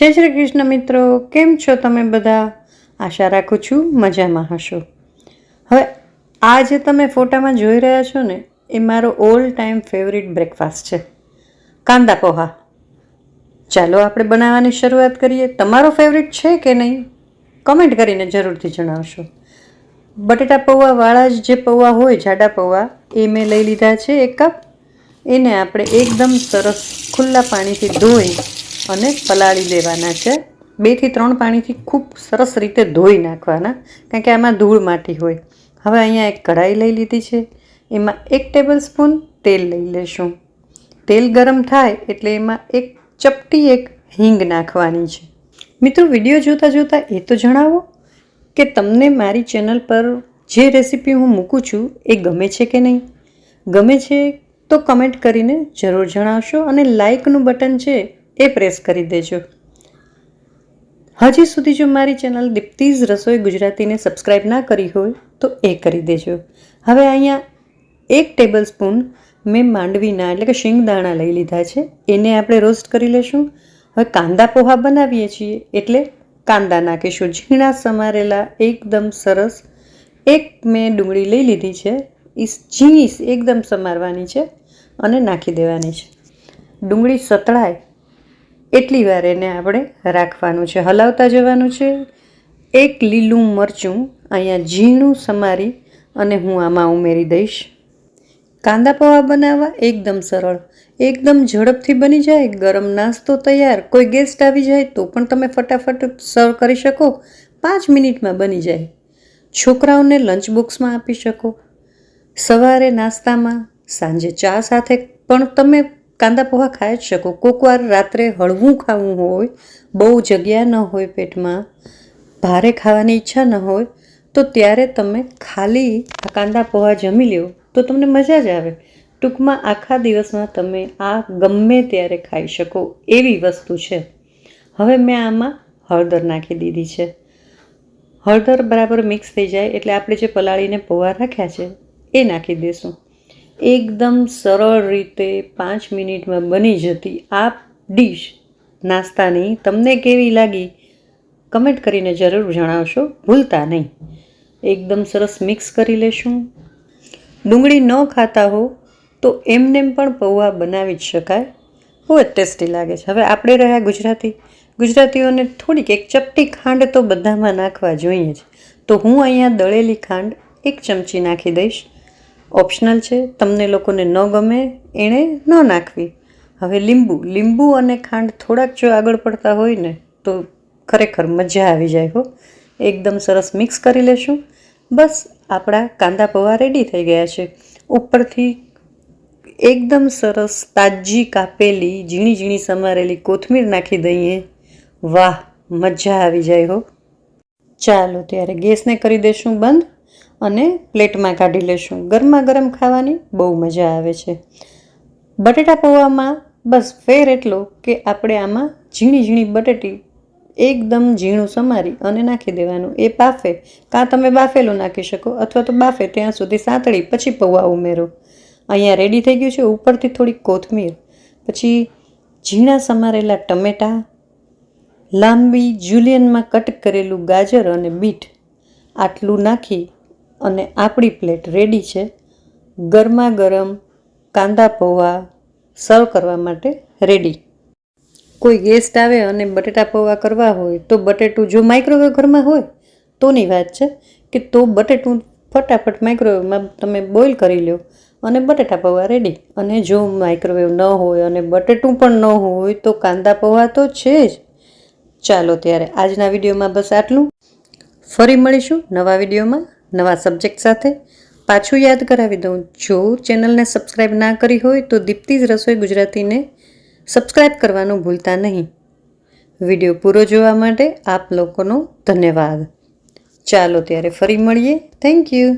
જય શ્રી કૃષ્ણ મિત્રો, કેમ છો તમે બધા? આશા રાખું છું મજામાં હશો. હવે, આ જે તમે ફોટામાં જોઈ રહ્યા છો ને, એ મારો ઓલ ટાઈમ ફેવરિટ બ્રેકફાસ્ટ છે. કાંદા પોહા. ચાલો આપણે બનાવવાની શરૂઆત કરીએ. તમારો ફેવરિટ છે કે નહીં? કમેન્ટ કરીને જરૂરથી જણાવશો. બટેટા પૌવાવાળા જ જે પૌવા હોય, જાડા પૌવા, એ મેં લઈ લીધા છે એક કપ એને આપણે એકદમ સરસ ખુલ્લા પાણીથી ધોઈ અને પલાળી દેવાના છે. બેથી ત્રણ પાણીથી ખૂબ સરસ રીતે ધોઈ નાખવાના, કારણ કે આમાં ધૂળ માટી હોય. હવે અહીંયા એક કઢાઈ લઈ લીધી છે. એમાં એક ટેબલ સ્પૂન તેલ લઈ લેશું. તેલ ગરમ થાય એટલે એમાં એક ચપટી એક હિંગ નાખવાની છે. મિત્રો, વીડિયો જોતાં જોતાં એ તો જણાવો કે તમને મારી ચેનલ પર જે રેસીપી હું મૂકું છું એ ગમે છે કે નહીં? ગમે છે તો કમેન્ટ કરીને જરૂર જણાવશો અને લાઇકનું બટન છે એ પ્રેસ કરી દેજો. હજી સુધી જો મારી ચેનલ દીપ્તિઝ રસોઈ ગુજરાતીને સબસ્ક્રાઈબ ના કરી હોય, તો એ કરી દેજો. હવે અહીંયા એક ટેબલ સ્પૂન મેં માંડવીના એટલે કે શિંગદાણા લઈ લીધા છે. એને આપણે રોસ્ટ કરી લેશું. હવે કાંદા પોહા બનાવીએ છીએ એટલે કાંદા નાખીશું. ઝીણા સમારેલા એકદમ સરસ. એક મેં ડુંગળી લઈ લીધી છે. એ ઝીણી એકદમ સમારવાની છે અને નાખી દેવાની છે. ડુંગળી સતળાય એટલી વાર એને આપણે રાખવાનું છે, હલાવતા જવાનું છે. એક લીલું મરચું અહીંયા ઝીણું સમારી અને હું આમાં ઉમેરી દઈશ. કાંદા પૌવા બનાવવા એકદમ સરળ, એકદમ ઝડપથી બની જાય, ગરમ નાસ્તો તૈયાર, કોઈ ગેસ્ટ આવી જાય તો પણ તમે ફટાફટ સર્વ કરી શકો, પાંચ મિનિટમાં બની જાય. છોકરાઓને લંચ બોક્સમાં આપી શકો. સવારે નાસ્તામાં સાંજે ચા સાથે પણ તમે કાંદા પોહા ખાઈ જ શકો. કોકવાર રાત્રે હળવું ખાવું હોય, બહુ જગ્યા ન હોય પેટમાં, ભારે ખાવાની ઈચ્છા ન હોય, તો ત્યારે તમે ખાલી આ કાંદા પોહા જમી લ્યો, તો તમને મજા જ આવે. ટૂંકમાં આખા દિવસમાં તમે આ ગમે ત્યારે ખાઈ શકો એવી વસ્તુ છે. હવે મેં આમાં હળદર નાખી દીધી છે. હળદર બરાબર મિક્સ થઈ જાય એટલે આપણે જે પલાળીને પૌવા રાખ્યા છે, એ નાખી દઈશું એકદમ સરળ રીતે પાંચ મિનિટમાં બની જતી આ ડીશ નાસ્તાની તમને કેવી લાગી? કમેન્ટ કરીને જરૂર જણાવશો, ભૂલતા નહીં. એકદમ સરસ મિક્સ કરી લેશું. ડુંગળી ન ખાતા હો, તો એમને પણ પૌવા બનાવી જ શકાય. બહુ જ ટેસ્ટી લાગે છે. હવે આપણે રહ્યા ગુજરાતી. ગુજરાતીઓને થોડીક એક ચપટી ખાંડ તો બધામાં નાખવા જોઈએ જ. તો હું અહીંયા દળેલી ખાંડ એક ચમચી નાખી દઈશ. ઓપ્શનલ છે. તમને લોકોને ન ગમે, એણે ન નાખવી. હવે લીંબુ. લીંબુ અને ખાંડ થોડાક જો આગળ પડતા હોય ને, તો ખરેખર મજા આવી જાય હો. એકદમ સરસ મિક્સ કરી લેશું. બસ, આપણા કાંદા પૌવા રેડી થઈ ગયા છે. ઉપરથી એકદમ સરસ તાજી કાપેલી, ઝીણી ઝીણી સમારેલી કોથમીર નાખી દઈએ. વાહ, મજા આવી જાય હો. ચાલો, ત્યારે ગેસને કરી દઈશું બંધ. અને પ્લેટમાં કાઢી લેશું. ગરમા ગરમ ખાવાની બહુ મજા આવે છે. બટેટા પૌવામાં બસ ફેર એટલો કે આપણે આમાં ઝીણી ઝીણી બટેટી એકદમ ઝીણું સમારી અને નાખી દેવાનું. એ બાફે. કાં તમે બાફેલું નાખી શકો અથવા તો બાફે ત્યાં સુધી સાંતળી, પછી પૌવા ઉમેરો. અહીંયા રેડી થઈ ગયું છે ઉપરથી થોડી કોથમીર. પછી ઝીણા સમારેલા ટમેટાં, લાંબી જુલિયનમાં કટ કરેલું ગાજર અને બીટ આટલું નાખી અને આપણી પ્લેટ રેડી છે ગરમા ગરમ કાંદા પૌવા સર્વ કરવા માટે રેડી. કોઈ ગેસ્ટ આવે અને બટેટા પૌવા કરવા હોય, તો બટેટું જો માઇક્રોવેવ ઘરમાં હોય, તોની વાત છે કે તો બટેટું ફટાફટ માઇક્રોવેવમાં તમે બોઇલ કરી લો અને બટેટા પૌવા રેડી. અને જો માઇક્રોવેવ ન હોય અને બટેટું પણ ન હોય, તો કાંદા પૌવા તો છે જ. ચાલો ત્યારે આજના વિડીયોમાં બસ આટલું. ફરી મળીશું નવા વિડીયોમાં. નવા સબ્જેક્ટ સાથે પાછું યાદ કરાવી દઉં. જો ચેનલને સબસ્ક્રાઈબ ના કરી હોય તો દીપ્તિજ રસોઈ ગુજરાતીને સબસ્ક્રાઈબ કરવાનું ભૂલતા નહીં. વીડિયો પૂરો જોવા માટે આપ લોકોનો ધન્યવાદ. ચાલો ત્યારે ફરી મળીએ. Thank you